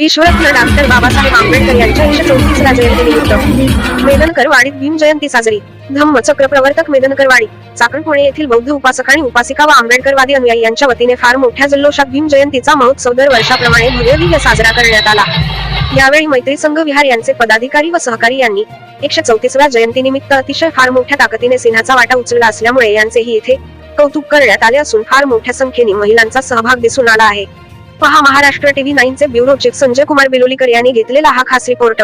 विश्वरत्न doctor Babasaheb Ambedkar यांच्या एकशे चौतीसला जयंतीनिमित्त मेदनकर वाडीत भीम जयंती साजरी. धम्मचक्र प्रवर्तक मेदनकर वाडी चाकणकोणे येथील बौद्ध उपासक आणि उपासिका व आंबेडकरवादी अनुयायी यांच्या वतीने फार मोठ्या जल्लोषात भीम जयंतीचा महोत्सव दर वर्षाप्रमाणे भव्यदिव्य साजरा करण्यात आला. यावेळी मैत्री संघ विहार यांचे पदाधिकारी व सहकारी यांनी एकशे चौतीसव्या जयंतीनिमित्त अतिशय फार मोठ्या ताकदीने सिंहाचा वाटा उचलला असल्यामुळे यांचेही येथे कौतुक करण्यात आले असून फार मोठ्या संख्येने महिलांचा सहभाग दिसून आला आहे. पहा महाराष्ट्र टीव्ही नाईनचे ब्युरो चीफ संजय कुमार बिलोलीकर यांनी घेतलेला हा खास रिपोर्ट.